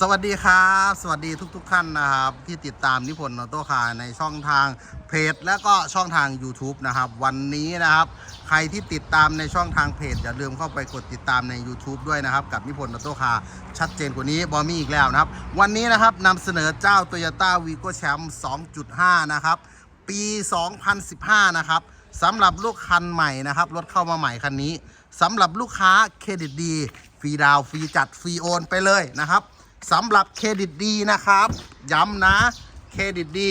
สวัสดีครับ สวัสดีทุกๆท่านนะครับ ที่ติดตามนิพนธ์ออโต้คาร์ในช่องทางเพจ และก็ช่องทาง YouTube นะครับ วันนี้นะครับ ใครที่ติดตามในช่องทางเพจ อย่าลืมเข้าไปกดติดตามใน YouTube ด้วยนะครับ กับนิพนธ์ออโต้คาร์ชัดเจนกว่านี้บอมี่อีกแล้วนะครับ วันนี้นะครับนำเสนอเจ้า Toyota v i g o Champ 2.5 นะครับ ปี 2015 นะครับสำหรับลูกคันใหม่นะครับรถเข้ามาใหม่คันนี้สำหรับลูกค้าเครดิตดีฟรีดาวฟรีจัดฟรีโอนไปเลยนะครับ สำหรับเครดิตดีนะครับ ย้ำนะ เครดิตดี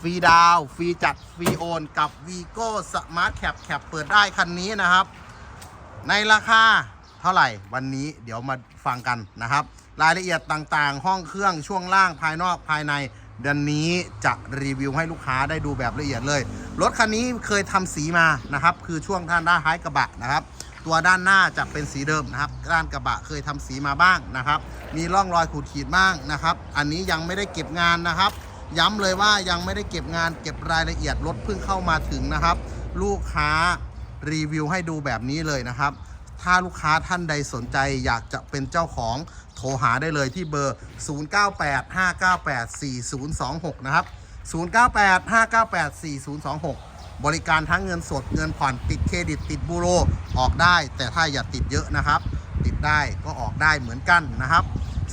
ฟรีดาวฟรีจัดฟรีโอน กับ v i g o Smart Cap แคปเปิดได้คันนี้นะครับ ในราคาเท่าไหร่วันนี้เดี๋ยวมาฟังกันนะครับ รายละเอียดต่างๆ ห้องเครื่องช่วงล่างภายนอกภายในเดือนนี้จะรีวิวให้ลูกค้าได้ดูแบบละเอียดเลย รถคันนี้เคยทำสีมานะครับ คือช่วงด้านด้านท้ายกระบะนะครับ ตัวด้านหน้าจะเป็นสีเดิมนะครับ ด้านกระบะเคยทำสีมาบ้างนะครับ มีร่องรอยขูดขีดบ้างนะครับ อันนี้ยังไม่ได้เก็บงานนะครับ ย้ำเลยว่ายังไม่ได้เก็บงาน เก็บรายละเอียดรถเพิ่งเข้ามาถึงนะครับ ลูกค้ารีวิวให้ดูแบบนี้เลยนะครับ ถ้าลูกค้าท่านใดสนใจอยากจะเป็นเจ้าของโทรหาได้เลยที่เบอร์ 0985984026 นะครับ 0985984026 บริการทั้งเงินสดเงินผ่อนติดเครดิตติดบูโรออกได้ แต่ถ้าอย่าติดเยอะนะครับ ติดได้ก็ออกได้เหมือนกันนะครับ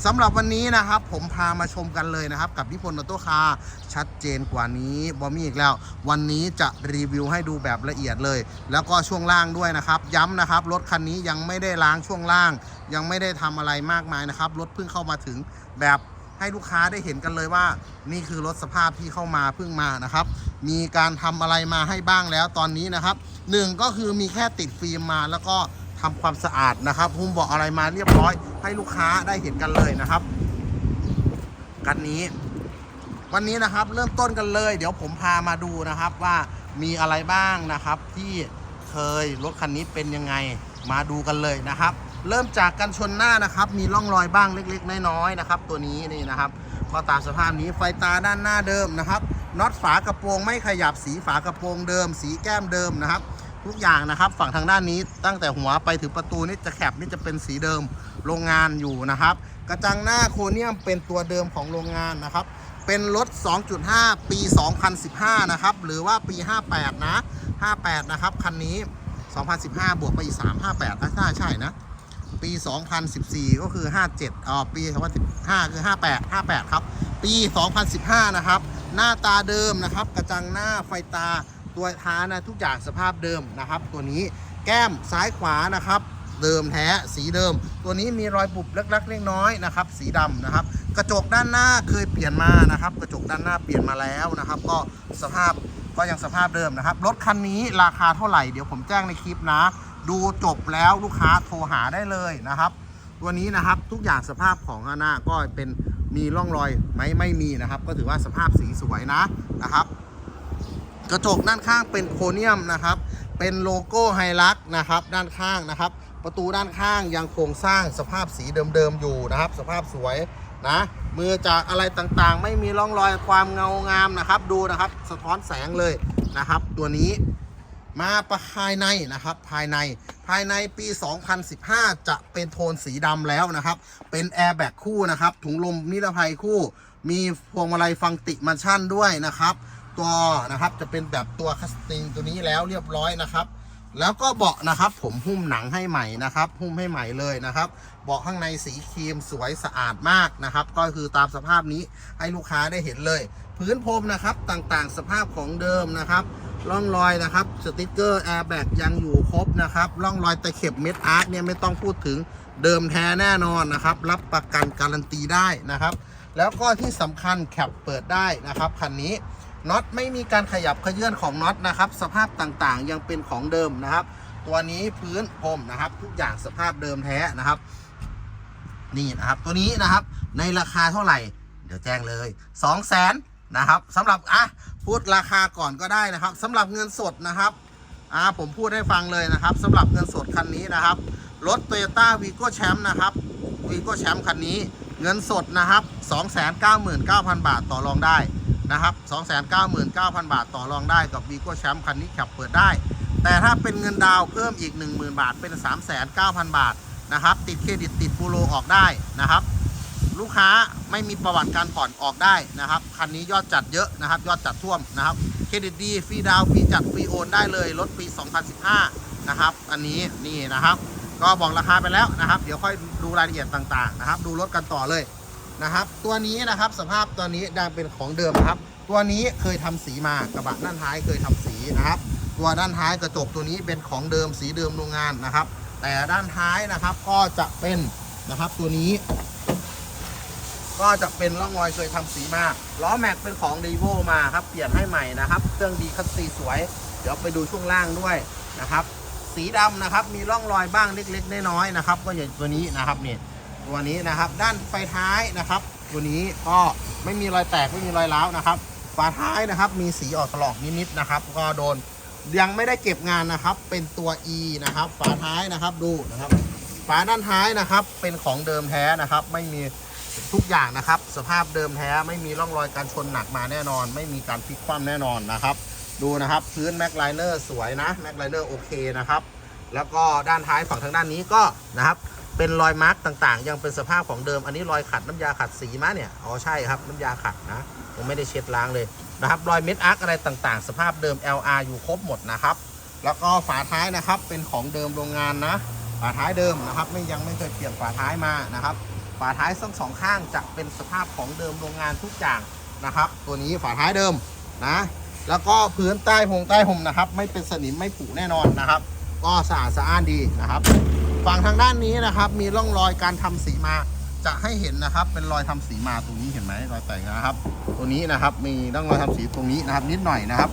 สำหรับวันนี้นะครับผมพามาชมกันเลยนะครับ กับนิพนธ์ออโต้คาร์ชัดเจนกว่านี้บอมี่อีกแล้ว วันนี้จะรีวิวให้ดูแบบละเอียดเลย แล้วก็ช่วงล่างด้วยนะครับ ย้ำนะครับรถคันนี้ยังไม่ได้ล้างช่วงล่าง ยังไม่ได้ทำอะไรมากมายนะครับรถเพิ่งเข้ามาถึงแบบ ให้ลูกค้าได้เห็นกันเลยว่า นี่คือรถสภาพที่เข้ามาเพิ่งมานะครับ มีการทำอะไรมาให้บ้างแล้วตอนนี้นะครับหนึ่งก็คือมีแค่ติดฟิล์มมาแล้วก็ทำความสะอาดนะครับหุ้มเบอกอะไรมาเรียบร้อย ให้ลูกค้าได้เห็นกันเลยนะครับกันนี้ วันนี้นะครับเริ่มต้นกันเลย เดี๋ยวผมพามาดูนะครับว่ามีอะไรบ้างนะครับที่เคยรถคันนี้เป็นยังไงมาดูกันเลยนะครับ เริ่มจากกันชนหน้านะครับ มีร่องรอยบ้างเล็กๆ น้อยๆนะครับ ตัวนี้นี่นะครับก็ตามสภาพนี้ไฟตาด้านหน้าเดิมนะครับน็อตฝากระโปรงไม่ขยับสีฝากระโปรงเดิม สีแก้มเดิมนะครับ ทุกอย่างนะครับ ฝั่งทางด้านนี้ตั้งแต่หัวไปถึงประตูนี่จะแคบนี่จะเป็นสีเดิมโรงงานอยู่นะครับ กระจังหน้าโครเนียมเป็นตัวเดิมของโรงงานนะครับ เป็นรถ 2.5 ปี 2015 นะครับ หรือว่าปี 58 นะ 58 นะครับคันนี้ 2015 บวกไปอีก3 58น่าใช่นะ ปี 2014 ก็คือ 57อ๋อปี2015 คือ 58 58 ครับ ปี 2015 นะครับ หน้าตาเดิมนะครับ กระจังหน้าไฟตาตัวท้ายนะทุกอย่างสภาพเดิมนะครับ ตัวนี้แก้มซ้ายขวานะครับ เดิมแท้สีเดิม ตัวนี้มีรอยบุบเล็กๆเล็กน้อยนะครับ สีดำนะครับ กระจกด้านหน้าเคยเปลี่ยนมานะครับ กระจกด้านหน้าเปลี่ยนมาแล้วนะครับ ก็สภาพก็ยังสภาพเดิมนะครับ รถคันนี้ราคาเท่าไหร่เดี๋ยวผมแจ้งในคลิปนะ ดูจบแล้วลูกค้าโทรหาได้เลยนะครับตัวนี้นะครับทุกอย่างสภาพของข้างหน้าก็เป็นมีร่องรอยไหมไม่มีนะครับ ก็ถือว่าสภาพสีสวยนะนะครับ กระจกด้านข้างเป็นโครเนียมนะครับ เป็นโลโก้ไฮลักนะครับ ด้านข้างนะครับ ประตูด้านข้างยังโครงสร้างสภาพสีเดิมๆอยู่นะครับ สภาพสวยนะมือจากอะไรต่างๆ ไม่มีร่องรอยความเงางามนะครับ ดูนะครับ สะท้อนแสงเลยนะครับ ตัวนี้ มาภายในนะครับภายในภายในปี 2015 จะเป็นโทนสีดำแล้วนะครับ เป็นแอร์แบ็กคู่นะครับ ถุงลมนิรภัยคู่ มีพวงมาลัยฟังติมันชั่นด้วยนะครับ ตัวนะครับจะเป็นแบบตัวคัสติงตัวนี้แล้วเรียบร้อยนะครับ แล้วก็เบาะนะครับผมหุ้มหนังให้ใหม่นะครับ หุ้มให้ใหม่เลยนะครับ เบาะข้างในสีครีมสวยสะอาดมากนะครับ ก็คือตามสภาพนี้ให้ลูกค้าได้เห็นเลย พื้นพรมนะครับต่างๆ สภาพของเดิมนะครับ ร่องรอยนะครับสติกเกอร์แอร์แบ็กยังอยู่ครบนะครับร่องรอยตะเข็บเม็ดอาร์ตเนี่ยไม่ต้องพูดถึงเดิมแท้แน่นอนนะครับ รับประกันการันตีได้นะครับ แล้วก็ที่สำคัญแคปเปิดได้นะครับคันนี้น็อตไม่มีการขยับเขยื่อนของน็อตนะครับ สภาพต่างๆ ยังเป็นของเดิมนะครับ ตัวนี้พื้นพรมนะครับ ทุกอย่างสภาพเดิมแท้นะครับ นี่นะครับตัวนี้นะครับในราคาเท่าไหร่ เดี๋ยวแจ้งเลย 2 0 0แสนนะครับสำหรับอะ พูดราคาก่อนก็ได้นะครับสำหรับเงินสดนะครับอ่าผมพูดให้ฟังเลยนะครับสำหรับเงินสดคันนี้นะครับรถ Toyota v i g o Champ นะครับ v i g o Champ คันนี้เงินสดนะครับ299,000 บาทต่อรองได้นะครับ299,000 บาทต่อรองได้กับ v i g o Champ คันนี้ขับเปิดได้ แต่ถ้าเป็นเงินดาวเพิ่มอีก 10,000 บาทเป็น 3,9,000 บาทนะครับ ติดเครดิตติดบูโรออกได้นะครับ ลูกค้า ไม่มีประวัติการผ่อนออกได้นะครับคันนี้ยอดจัดเยอะนะครับ ยอดจัดท่วมนะครับเครดิตดีฟรีดาวน์ฟรีจัดฟรีโอนได้เลยรถปี 2015 นะครับ อันนี้นี่นะครับ ก็บอกราคาไปแล้วนะครับ เดี๋ยวค่อยดูรายละเอียดต่างๆนะครับ ดูรถกันต่อเลยนะครับ ตัวนี้นะครับสภาพตัวนี้ดังเป็นของเดิมครับ ตัวนี้เคยทำสีมากระบะด้านท้ายเคยทำสีนะครับ ตัวด้านท้ายกระจกตัวนี้เป็นของเดิมสีเดิมโรงงานนะครับ แต่ด้านท้ายนะครับก็จะเป็นนะครับตัวนี้ ก็จะเป็นร่องรอยเคยทำสีมาล้อแม็กเป็นของดีโวมาครับเปลี่ยนให้ใหม่นะครับเครื่องดีคัสซีสวย เดี๋ยวไปดูช่วงล่างด้วยนะครับ สีดำนะครับมีร่องรอยบ้างเล็กๆน้อยๆนะครับ ก็อย่างตัวนี้นะครับนี่ตัวนี้นะครับ ด้านไฟท้ายนะครับ ตัวนี้ก็ไม่มีรอยแตกไม่มีรอยร้าวนะครับฝาท้ายนะครับ มีสีออกถลอกนิดๆนะครับ ก็โดนยังไม่ได้เก็บงานนะครับ เป็นตัว E นะครับ ฝาท้ายนะครับดูนะครับ ฝาด้านท้ายนะครับ เป็นของเดิมแท้นะครับ ไม่มี ทุกอย่างนะครับ สภาพเดิมแท้ไม่มีร่องรอยการชนหนักมาแน่นอน ไม่มีการพลิกคว่ำแน่นอนนะครับ ดูนะครับพื้นแม็กไลเนอร์สวยนะแม็กไลเนอร์โอเคนะครับแล้วก็ด้านท้ายฝั่งทางด้านนี้ก็นะครับเป็นรอยมาร์กต่างๆ ยังเป็นสภาพของเดิมอันนี้รอยขัดน้ำยาขัดสีมาเนี่ยอ๋อใช่ครับน้ำยาขัดนะผมไม่ได้เช็ดล้างเลยนะครับรอยเม็ดอาร์กอะไรต่างๆ สภาพเดิม LR อยู่ครบหมดนะครับ แล้วก็ฝาท้ายนะครับเป็นของเดิมโรงงานนะฝาท้ายเดิมนะครับ ไม่ยังไม่เคยเปลี่ยนฝาท้ายมานะครับ ฝาท้ายทั้งสองข้างจะเป็นสภาพของเดิมโรงงานทุกอย่างนะครับ ตัวนี้ฝาท้ายเดิมนะ แล้วก็พื้นใต้พงใต้ห่มนะครับ ไม่เป็นสนิมไม่ผุแน่นอนนะครับ ก็สะอาดสะอ้านดีนะครับฝั่งทางด้านนี้นะครับ มีร่องรอยการทำสีมาจะให้เห็นนะครับ เป็นรอยทำสีมาตรงนี้เห็นไหมรอยแต่งนะครับ ตัวนี้นะครับมีร่องรอยทำสีตรงนี้นะครับ นิดหน่อยนะครับ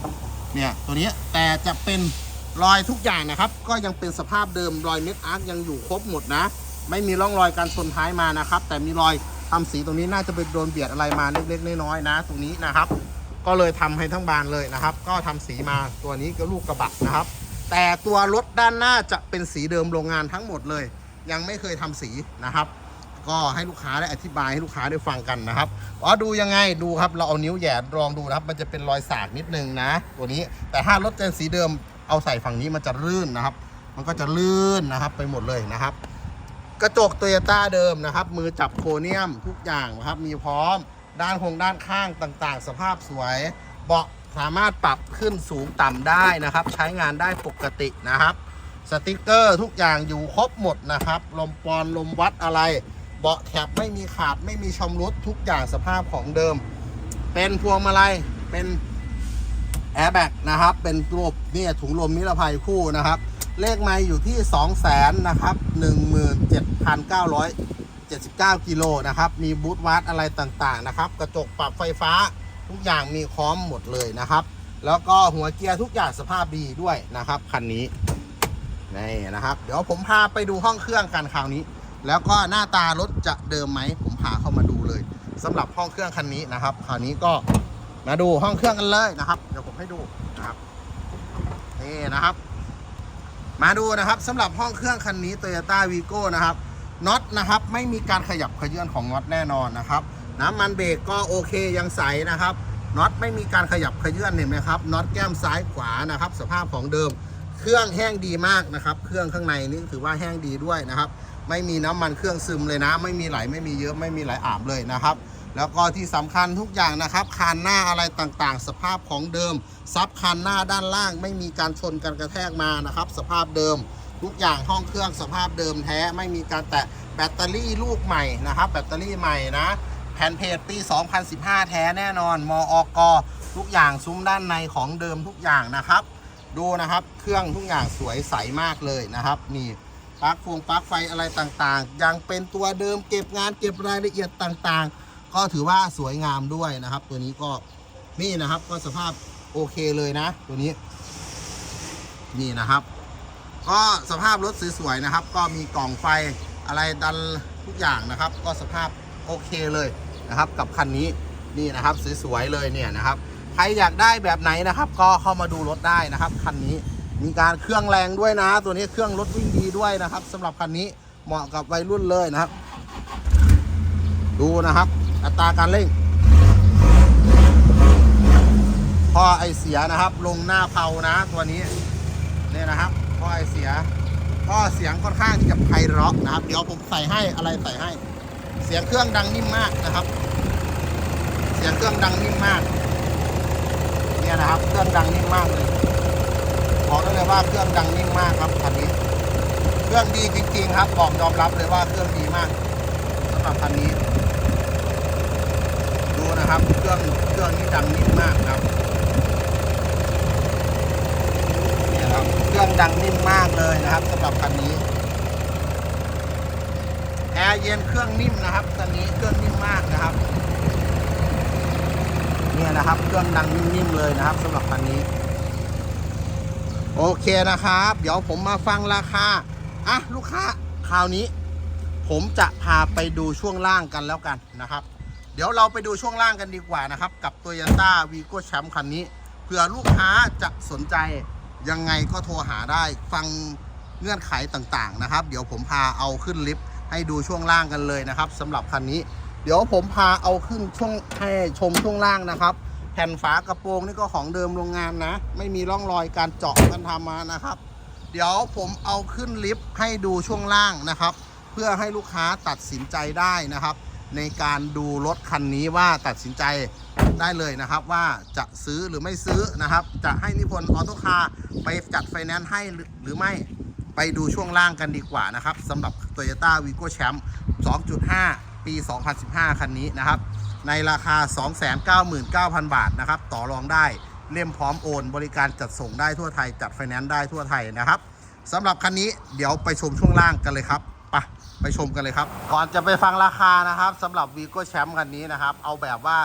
เนี่ยตัวนี้แต่จะเป็นรอยทุกอย่างนะครับ ก็ยังเป็นสภาพเดิมรอยเม็ดอาร์คยังอยู่ครบหมดนะ ไม่มีร่องรอยการชนท้ายมานะครับ แต่มีรอยทำสีตรงนี้น่าจะไปโดนเบียดอะไรมาเล็กๆน้อยๆนะ ตรงนี้นะครับ ก็เลยทำให้ทั้งบานเลยนะครับ ก็ทำสีมาตัวนี้ก็ลูกกระบะนะครับ แต่ตัวรถด้านหน้าจะเป็นสีเดิมโรงงานทั้งหมดเลย ยังไม่เคยทำสีนะครับ ก็ให้ลูกค้าได้อธิบายให้ลูกค้าได้ฟังกันนะครับอ๋อดูยังไงดูครับ เราเอานิ้วแหย่ลองดูนะครับ มันจะเป็นรอยสากนิดนึงนะ ตัวนี้แต่ถ้ารถเป็นสีเดิมเอาใส่ฝั่งนี้มันจะลื่นนะครับ มันก็จะลื่นนะครับไปหมดเลยนะครับ กระจกโตโยต้าเดิมนะครับ มือจับโครเนียมทุกอย่างนะครับ มีพร้อมด้านคงด้านข้างต่างๆ สภาพสวย เบาะสามารถปรับขึ้นสูงต่ำได้นะครับ ใช้งานได้ปกตินะครับ สติกเกอร์ทุกอย่างอยู่ครบหมดนะครับ ลมปอนลมวัดอะไร เบาะแคบไม่มีขาดไม่มีชำรุดทุกอย่างสภาพของเดิม เป็นพวงมาลัยเป็นแอร์แบ็กนะครับ เป็นตัวเนี่ยถุงลมนิรภัยคู่นะครับ เลขไม้อยู่ที่ 2 0 0แสนนะครับ17,979 กิโลนะครับ มีบูทวัดอะไรต่างๆนะครับ กระจกปรับไฟฟ้าทุกอย่างมีพร้อมหมดเลยนะครับ แล้วก็หัวเกียร์ทุกอย่างสภาพดีด้วยนะครับคันนี้นี่นะครับ เดี๋ยวผมพาไปดูห้องเครื่องกันคราวนี้ แล้วก็หน้าตารถจะเดิมไหมผมพาเข้ามาดูเลยสำหรับห้องเครื่องคันนี้นะครับ คราวนี้ก็มาดูห้องเครื่องกันเลยนะครับ เดี๋ยวผมให้ดูนะครับนี่นะครับ มาดูนะครับสำหรับห้องเครื่องคันนี้ Toyota Vigo นะครับน็อตนะครับไม่มีการขยับขยื่นของน็อตแน่นอนนะครับน้ำมันเบรกก็โอเคยังใสนะครับน็อตไม่มีการขยับขยื่นเห็นไหมครับน็อตแก้มซ้ายขวานะครับ สภาพของเดิม เครื่องแห้งดีมากนะครับ เครื่องข้างในนี่ถือว่าแห้งดีด้วยนะครับ ไม่มีน้ำมันเครื่องซึมเลยนะ ไม่มีไหลไม่มีเยอะไม่มีไหลอาบเลยนะครับ แล้วก็ที่สำคัญทุกอย่างนะครับคานหน้าอะไรต่างๆ สภาพของเดิม ซับคานหน้าด้านล่างไม่มีการชนกันกระแทกมานะครับ สภาพเดิม ทุกอย่างห้องเครื่องสภาพเดิมแท้ไม่มีการแตะแบตเตอรี่ลูกใหม่นะครับ แบตเตอรี่ใหม่นะแผ่นเพจปี 2015 แท้แน่นอน มอกทุกอย่างซุ้มด้านในของเดิมทุกอย่างนะครับ ดูนะครับเครื่องทุกอย่างสวยใสมากเลยนะครับนี่ปลั๊กฟงปลั๊กไฟอะไรต่างๆ ยังเป็นตัวเดิมเก็บงานเก็บรายละเอียดต่างๆ ก็ถือว่าสวยงามด้วยนะครับ ตัวนี้ก็นี่นะครับ ก็สภาพโอเคเลยนะ ตัวนี้ นี่นะครับ ก็สภาพรถสวยๆนะครับ ก็มีกล่องไฟอะไรดันทุกอย่างนะครับ ก็สภาพโอเคเลยนะครับ กับคันนี้นี่นะครับสวยๆเลยเนี่ยนะครับ ใครอยากได้แบบไหนนะครับ ก็เข้ามาดูรถได้นะครับคันนี้มีการเครื่องแรงด้วยนะ ตัวนี้เครื่องรถวิ่งดีด้วยนะครับสำหรับคันนี้เหมาะกับวัยรุ่นเลยนะครับ ดูนะครับ อัตราการเร่ง พอไอเสียนะครับ ลงหน้าเผานะตัวนี้เนี่ยนะครับพอไอเสียก็เสียงค่อนข้างที่จะไพเราะนะครับ เดี๋ยวผมใส่ให้อะไรใส่ให้ เสียงเครื่องดังนิ่มมากนะครับ เสียงเครื่องดังนิ่มมาก เนี่ยนะครับ เครื่องดังนิ่มมากเลยบอกได้เลยว่าเครื่องดังนิ่มมากครับคันนี้ เครื่องดีจริงๆครับบอกยอมรับเลยว่าเครื่องดีมากสำหรับคันนี้ เครื่อง เครื่องนี่ดังนิ่มมากครับเนี่ยครับ เครื่องดังนิ่มมากเลยนะครับสำหรับคันนี้ แอร์เย็นเครื่องนิ่มนะครับคันนี้เครื่องนิ่มมากนะครับ เนี่ยนะครับ เครื่องดังนิ่มๆเลยนะครับสำหรับคันนี้ โอเคนะครับ เดี๋ยวผมมาฟังราคา อะ ลูกค้าคราวนี้ผมจะพาไปดูช่วงล่างกันแล้วกันนะครับ เดี๋ยวเราไปดูช่วงล่างกันดีกว่านะครับ กับ Toyota v i g o Champ คันนี้เผื่อลูกค้าจะสนใจยังไงก็โทรหาได้ฟังเงื่อนไขต่างๆนะครับ เดี๋ยวผมพาเอาขึ้นลิฟต์ให้ดูช่วงล่างกันเลยนะครับสำหรับคันนี้ เดี๋ยวผมพาเอาขึ้นช่วงให้ชมช่วงล่างนะครับ แผ่นฝากระโปรงนี่ก็ของเดิมโรงงานนะ ไม่มีร่องรอยการเจาะกันทำมานะครับ เดี๋ยวผมเอาขึ้นลิฟต์ให้ดูช่วงล่างนะครับ เพื่อให้ลูกค้าตัดสินใจได้นะครับ ในการดูรถคันนี้ว่าตัดสินใจได้เลยนะครับว่าจะซื้อหรือไม่ซื้อนะครับ จะให้นิพนธ์ออโต้คาร์ไปจัดไฟแนนซ์ให้หรือไม่ไปดูช่วงล่างกันดีกว่านะครับสำหรับ Toyota v i g o Champ 2.5 ปี 2015 คันนี้นะครับ ในราคา 299,000 บาทนะครับ ต่อรองได้เล่มพร้อมโอน บริการจัดส่งได้ทั่วไทย จัดไฟแนนซ์ได้ทั่วไทยนะครับสำหรับคันนี้เดี๋ยวไปชมช่วงล่างกันเลยครับ ไปชมกันเลยครับ ก่อนจะไปฟังราคานะครับสำหรับ v i g o Champ คันนี้นะครับ เอาแบบว่า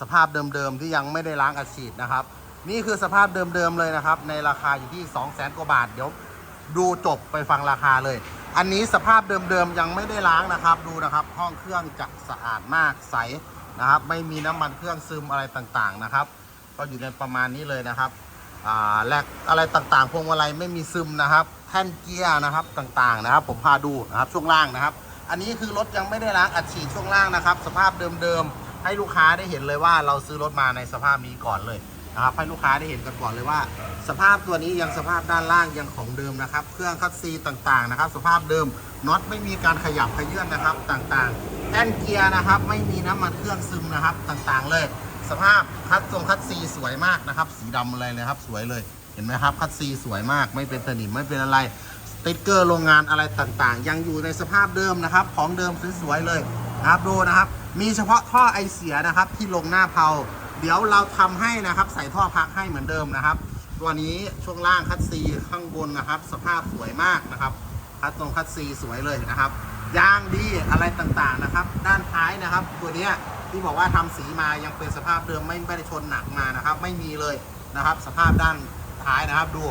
สภาพเดิมๆที่ยังไม่ได้ล้างอัดฉีดนะครับ นี่คือสภาพเดิมๆเลยนะครับ ในราคาอยู่ที่ 200,000กว่าบาท เดี๋ยวดูจบไปฟังราคาเลย อันนี้สภาพเดิมๆยังไม่ได้ล้างนะครับ ดูนะครับ ห้องเครื่องจะสะอาดมากใสนะครับ ไม่มีน้ำมันเครื่องซึมอะไรต่างๆนะครับ ก็อยู่ในประมาณนี้เลยนะครับแลกอะไรต่างๆพวงมาลัยไม่มีซึมนะครับ ท่นเกียร์นะครับต่างๆนะครับ ผมพาดูนะครับช่วงล่างนะครับ อันนี้คือรถยังไม่ได้ล้างอัดฉีดช่วงล่างนะครับ สภาพเดิมๆให้ลูกค้าได้เห็นเลยว่าเราซื้อรถมาในสภาพนี้ก่อนเลยนะครับให้ลูกค้าได้เห็นกันก่อนเลยว่า สภาพตัวนี้ยังสภาพด้านล่างยังของเดิมนะครับ เครื่องคัสซีต่างๆนะครับ สภาพเดิมน็อตไม่มีการขยับขยื่นนะครับต่างๆแท่นเกียร์นะครับ ไม่มีน้ำมันเครื่องซึมนะครับต่างๆเลย สภาพคัดทรงคัดซีสวยมากนะครับ สีดำอะไรเลยครับ สวยเลย เห็นไหมครับ คัดซีสวยมากไม่เป็นสนิมไม่เป็นอะไรสติ๊กเกอร์โรงงานอะไรต่างๆ ยังอยู่ในสภาพเดิมนะครับ ของเดิมสวยๆเลยนะครับดูนะครับ มีเฉพาะท่อไอเสียนะครับ ที่ลงหน้าเพาเดี๋ยวเราทำให้นะครับ ใส่ท่อพักให้เหมือนเดิมนะครับ ตัวนี้ช่วงล่างคัดซีข้างบนนะครับ สภาพสวยมากนะครับคัดตรงคัดซีสวยเลยนะครับยางดีอะไรต่างๆนะครับ ด้านท้ายนะครับ ตัวนี้ที่บอกว่าทำสีมายังเป็นสภาพเดิมไม่ได้ชนหนักมานะครับ ไม่มีเลยนะครับ สภาพด้าน ท้ายนะครับดู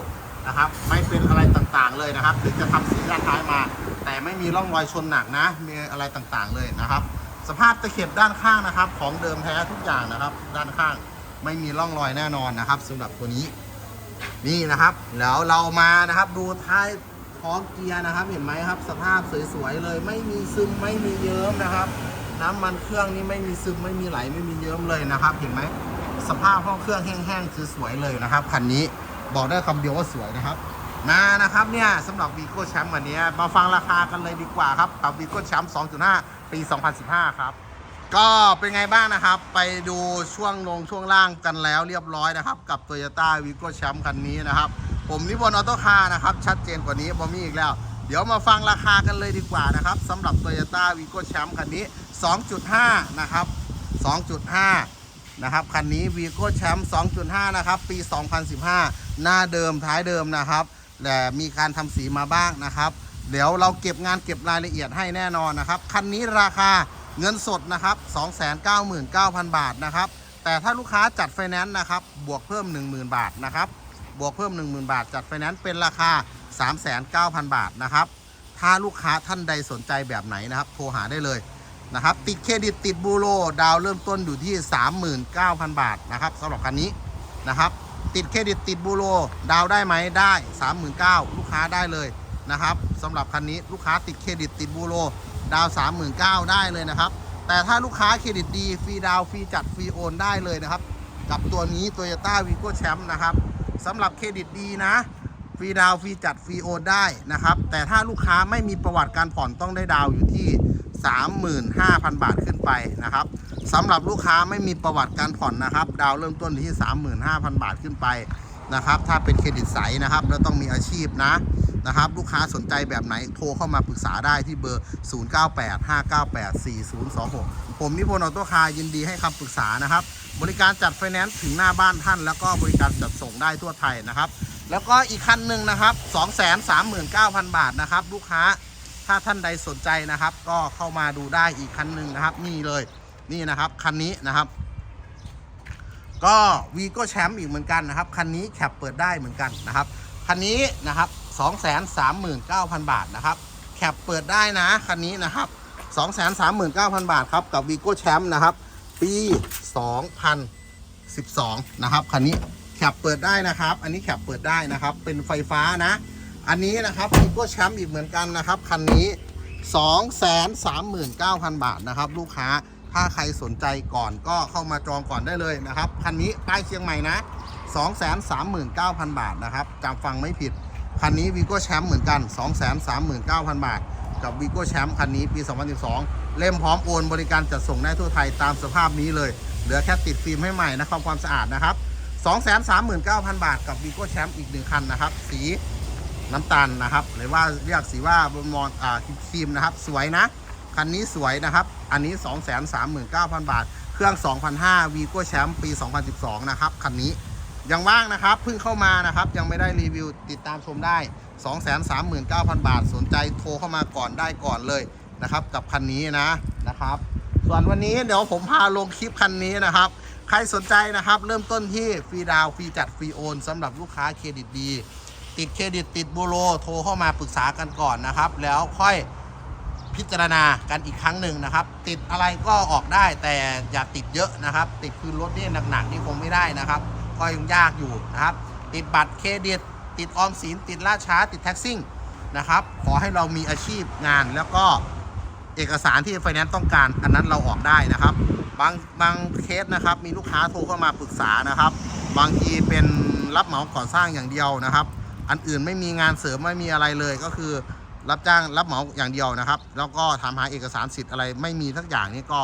นะครับ ไม่เป็นอะไรต่างๆเลยนะครับถึงจะทำสีด้านท้ายมา แต่ไม่มีร่องรอยชนหนักนะ มีอะไรต่างๆเลยนะครับ สภาพตะเข็บด้านข้างนะครับ ของเดิมแท้ทุกอย่างนะครับ ด้านข้างไม่มีร่องรอยแน่นอนนะครับสำหรับตัวนี้นี่นะครับแล้วเรามานะครับดูท้ายท้องเกียร์นะครับ เห็นไหมครับ สภาพสวยๆเลย ไม่มีซึมไม่มีเยิ้มนะครับ น้ำมันเครื่องนี่ไม่มีซึมไม่มีไหลไม่มีเยิ้มเลยนะครับ เห็นไหมสภาพห้องเครื่องแห้งๆสวยๆเลยนะครับคันนี้ บอกได้คำเดียวว่าสวยนะครับมานะครับเนี่ยสำหรับวีโก้แชมป์วันนี้มาฟังราคากันเลยดีกว่าครับกับวีโก้แชมป์2.5 ปี 2015 ครับ ก็เป็นไงบ้างนะครับ ไปดูช่วงลงช่วงล่างกันแล้วเรียบร้อยนะครับ กับ Toyota v i g o Champ คันนี้นะครับ ผมนิพนธ์ออโต้คาร์นะครับ ชัดเจนกว่านี้บอมีอีกแล้ว เดี๋ยวมาฟังราคากันเลยดีกว่านะครับสำหรับ Toyota v i g o Champ คันนี้ 2.5 นะครับ 2.5 นะครับคันนี้ v i g o Champ 2.5 นะครับ ปี 2015 หน้าเดิมท้ายเดิมนะครับแต่มีการทำสีมาบ้างนะครับ เดี๋ยวเราเก็บงานเก็บรายละเอียดให้แน่นอนนะครับ คันนี้ราคาเงินสดนะครับ 299,000 บาทนะครับ แต่ถ้าลูกค้าจัดไฟแนนซ์นะครับ บวกเพิ่ม 10,000 บาทนะครับ บวกเพิ่ม 10,000 บาท จัดไฟแนนซ์เป็นราคา 399,000 บาทนะครับ ถ้าลูกค้าท่านใดสนใจแบบไหนนะครับ โทรหาได้เลย นะครับติดเครดิตติดบูโรดาวเริ่มต้นอยู่ที่ 39,000 บาทนะครับสำหรับคันนี้นะครับติดเครดิตติดบูโรดาวได้ไหมได้ 39,000 ลูกค้าได้เลยนะครับสำหรับคันนี้ลูกค้าติดเครดิตติดบูโรดาว 39,000 ได้เลยนะครับ แต่ถ้าลูกค้าเครดิตดีฟรีดาวฟรีจัดฟรีโอนได้เลยนะครับ กับตัวนี้ Toyota v i g o Champ นะครับสำหรับเครดิตดีนะฟรีดาวฟรีจัดฟรีโอนได้นะครับแต่ถ้าลูกค้าไม่มีประวัติการผ่อนต้องได้ดาวอยู่ที่ 35,000 บาทขึ้นไปนะครับสำหรับลูกค้าไม่มีประวัติการผ่อนนะครับ ดาวเริ่มต้นที่ 35,000 บาทขึ้นไปนะครับ ถ้าเป็นเครดิตใสนะครับ แล้วต้องมีอาชีพนะนะครับ ลูกค้าสนใจแบบไหนโทรเข้ามาปรึกษาได้ที่เบอร์ 0985984026 ผมนิพนธ์ออโต้คาร์ยินดีให้คำปรึกษานะครับ บริการจัดไฟแนนซ์ถึงหน้าบ้านท่าน แล้วก็บริการจัดส่งได้ทั่วไทยนะครับ แล้วก็อีกคันหนึ่งนะครับ 239,000 บาทนะครับ ลูกค้า ถ้าท่านใดสนใจนะครับ ก็เข้ามาดูได้อีกคันหนึ่งนะครับนี่เลยนี่นะครับคันนี้นะครับ ก็วีโก้แชมป์อีกเหมือนกันนะครับคันนี้แคปเปิดได้เหมือนกันนะครับคันนี้นะครับ239,000 บาทนะครับแคปเปิดได้นะคันนี้นะครับ239,000 บาทครับกับวีโก้แชมป์นะครับ ปี 2012 นะครับคันนี้แคปเปิดได้นะครับ อันนี้แคปเปิดได้นะครับ เป็นไฟฟ้านะ อันนี้นะครับวีโก้แชมป์อีกเหมือนกันนะครับ คันนี้ 239,000 บาทนะครับ ลูกค้าถ้าใครสนใจก่อนก็เข้ามาจองก่อนได้เลยนะครับ คันนี้ป้ายเชียงใหม่นะ 239,000 บาทนะครับจำฟังไม่ผิด คันนี้วีโก้แชมป์เหมือนกัน 239,000 บาท กับวีโก้แชมป์คันนี้ปี 2012 เล่มพร้อมโอนบริการจัดส่งได้ทั่วไทยตามสภาพนี้เลย เหลือแค่ติดฟิล์มให้ใหม่นะครับความสะอาดนะครับ 239,000 บาท กับวีโก้แชมป์อีกหนึ่งคันนะครับ สี น้ำตาลนะครับ หรือว่าเรียกสีว่าบนมอนอ่าครีมนะครับ สวยนะ คันนี้สวยนะครับ อันนี้ 239,000 บาท เครื่อง 2,500วีโก้แชมป์ปี 2012 นะครับ คันนี้ยังว่างนะครับเพิ่งเข้ามานะครับ ยังไม่ได้รีวิวติดตามชมได้ 239,000 บาท สนใจโทรเข้ามาก่อนได้ก่อนเลยนะครับ กับคันนี้นะนะครับ ส่วนวันนี้เดี๋ยวผมพาลงคลิปคันนี้นะครับ ใครสนใจนะครับ เริ่มต้นที่ฟรีดาวฟรีจัดฟรีโอนสำหรับลูกค้าเครดิตดี ติดเครดิตติดบูโรโทรเข้ามาปรึกษากันก่อนนะครับ แล้วค่อยพิจารณากันอีกครั้งหนึ่งนะครับ ติดอะไรก็ออกได้แต่อย่าติดเยอะนะครับ ติดคืนรถนี่หนักๆนี่คงไม่ได้นะครับ ก็ยังยากอยู่นะครับ ติดบัตรเครดิต ติดออมสินติดล่าช้า ติดแท็กซิ่งนะครับ ขอให้เรามีอาชีพงานแล้วก็เอกสารที่ไฟแนนซ์ต้องการ อันนั้นเราออกได้นะครับ บางบางเคสนะครับ มีลูกค้าโทรเข้ามาปรึกษานะครับ บางทีเป็นรับเหมาก่อสร้างอย่างเดียวนะครับ อันอื่นไม่มีงานเสริมไม่มีอะไรเลยก็คือ รับจ้างรับเหมาอย่างเดียวนะครับ แล้วก็ทำหาเอกสารสิทธิ์อะไรไม่มีทักอย่างนี้ก็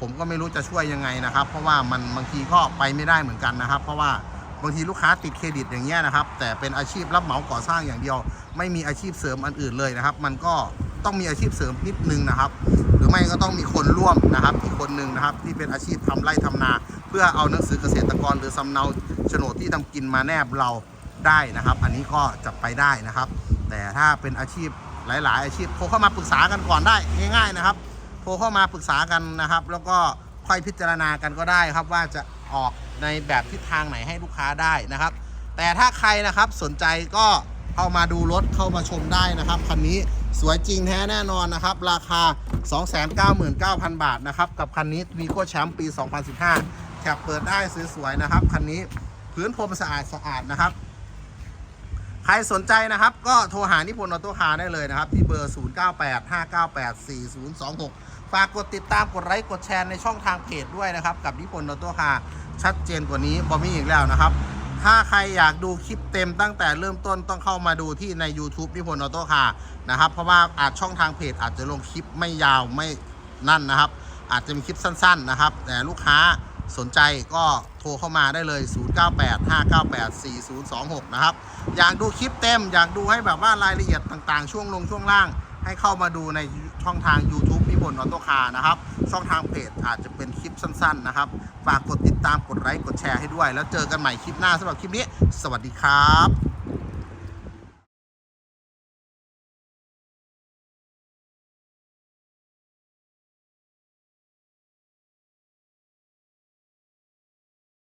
ผมก็ไม่รู้จะช่วยยังไงนะครับ เพราะว่ามันบางทีก็ไปไม่ได้เหมือนกันนะครับ เพราะว่าบางทีลูกค้าติดเครดิตอย่างเงี้ยนะครับ แต่เป็นอาชีพรับเหมาก่อสร้างอย่างเดียว ไม่มีอาชีพเสริมอันอื่นเลยนะครับ มันก็ต้องมีอาชีพเสริมนิดนึงนะครับ หรือไม่ก็ต้องมีคนร่วมนะครับอีกคนหนึ่งนะครับ ที่เป็นอาชีพทำไร่ทำนา เพื่อเอาหนังสือเกษตรกรหรือสำเนาโฉนดที่ทำกินมาแนบเรา ได้นะครับ อันนี้ก็จะไปได้นะครับ แต่ถ้าเป็นอาชีพหลาย ๆ อาชีพโทรเข้ามาปรึกษากันก่อนได้ง่าย ๆ นะครับโทรเข้ามาปรึกษากันนะครับ แล้วก็ค่อยพิจารณากันก็ได้ครับ ว่าจะออกในแบบทิศทางไหนให้ลูกค้าได้นะครับ แต่ถ้าใครนะครับสนใจก็เข้ามาดูรถเข้ามาชมได้นะครับคันนี้สวยจริงแท้แน่นอนนะครับ ราคา 299,000 บาทนะครับกับคันนี้วีโก้แชมป์ปี 2015แคปเปิดได้สวยๆนะครับคันนี้พื้นพรมสะอาดสะอาดนะครับ ใครสนใจนะครับ ก็โทรหานิพนธ์ออโต้คาร์ได้เลยนะครับ ที่เบอร์ 0985984026 ฝากกดติดตามกดไลค์กดแชร์ในช่องทางเพจด้วยนะครับ กับนิพนธ์ออโต้คาร์ชัดเจนกว่านี้บอมี่อีกแล้วนะครับ ถ้าใครอยากดูคลิปเต็มตั้งแต่เริ่มต้นต้องเข้ามาดูที่ใน YouTube นิพนธ์ออโต้คาร์นะครับ เพราะว่าอาจช่องทางเพจอาจจะลงคลิปไม่ยาวไม่นั่นนะครับ อาจจะมีคลิปสั้น ๆ นะครับ แต่ลูกค้า สนใจก็โทรเข้ามาได้เลย 0985984026 นะครับ อยากดูคลิปเต็ม อยากดูให้แบบว่ารายละเอียดต่างๆ ช่วงลงช่วงล่าง ให้เข้ามาดูในช่องทาง YouTube นิพนธ์ออโต้คาร์นะครับ ช่องทางเพจอาจจะเป็นคลิปสั้นๆ นะครับ ฝากกดติดตามกดไลค์กดแชร์ให้ด้วย แล้วเจอกันใหม่คลิปหน้าสำหรับคลิปนี้ สวัสดีครับ